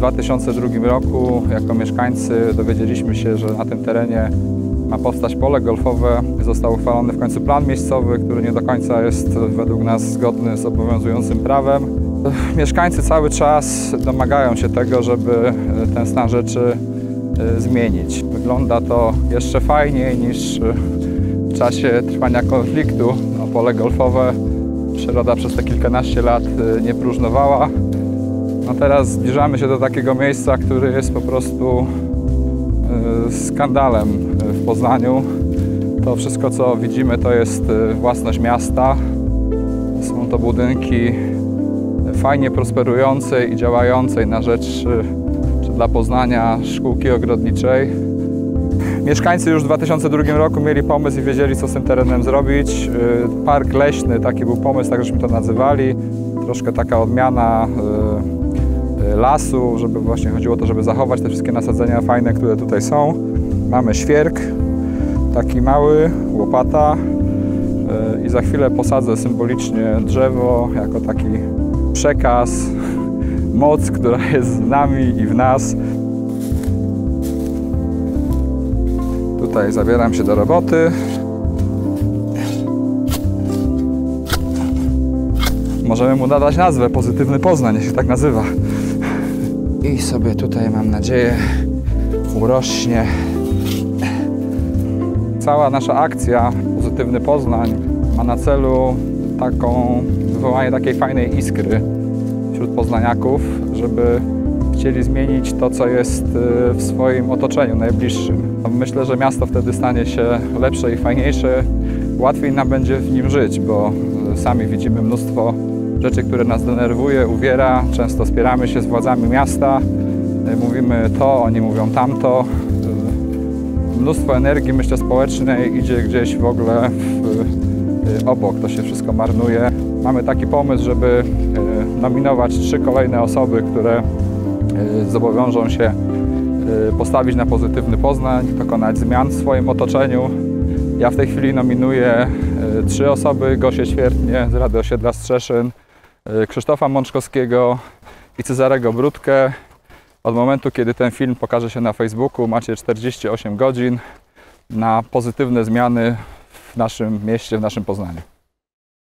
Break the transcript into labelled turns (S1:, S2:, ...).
S1: 2002 roku jako mieszkańcy dowiedzieliśmy się, że na tym terenie ma powstać pole golfowe. Został uchwalony w końcu plan miejscowy, który nie do końca jest według nas zgodny z obowiązującym prawem. Mieszkańcy cały czas domagają się tego, żeby ten stan rzeczy y, zmienić. Wygląda to jeszcze fajniej niż w czasie trwania konfliktu. No, pole golfowe przyroda przez te kilkanaście lat y, nie próżnowała. No teraz zbliżamy się do takiego miejsca, który jest po prostu y, skandalem w Poznaniu. To wszystko, co widzimy, to jest y, własność miasta. Są to budynki fajnie prosperującej i działającej na rzecz czy dla Poznania szkółki ogrodniczej. Mieszkańcy już w 2002 roku mieli pomysł i wiedzieli, co z tym terenem zrobić. Park leśny, taki był pomysł, tak żeśmy to nazywali. Troszkę taka odmiana lasu, żeby właśnie chodziło o to, żeby zachować te wszystkie nasadzenia fajne, które tutaj są. Mamy świerk, taki mały, łopata i za chwilę posadzę symbolicznie drzewo jako taki przekaz, moc, która jest z nami i w nas. Tutaj zabieram się do roboty. Możemy mu nadać nazwę, Pozytywny Poznań, jeśli tak nazywa. I sobie tutaj, mam nadzieję, urośnie. Cała nasza akcja Pozytywny Poznań ma na celu taką, wywołanie takiej fajnej iskry wśród poznaniaków, żeby chcieli zmienić to, co jest y, w swoim otoczeniu najbliższym. Myślę, że miasto wtedy stanie się lepsze i fajniejsze. Łatwiej nam będzie w nim żyć, bo y, sami widzimy mnóstwo rzeczy, które nas denerwuje, uwiera. Często spieramy się z władzami miasta, y, mówimy to, oni mówią tamto. Mnóstwo energii, myślę, społecznej idzie gdzieś w ogóle w, obok, to się wszystko marnuje. Mamy taki pomysł, żeby nominować trzy kolejne osoby, które zobowiążą się postawić na pozytywny Poznań, dokonać zmian w swoim otoczeniu. Ja w tej chwili nominuję trzy osoby, Gosię Świertnie z Rady Osiedla Strzeszyn, Krzysztofa Mączkowskiego i Cezarego Brudkę. Od momentu, kiedy ten film pokaże się na Facebooku, macie 48 godzin na pozytywne zmiany w naszym mieście, w naszym Poznaniu.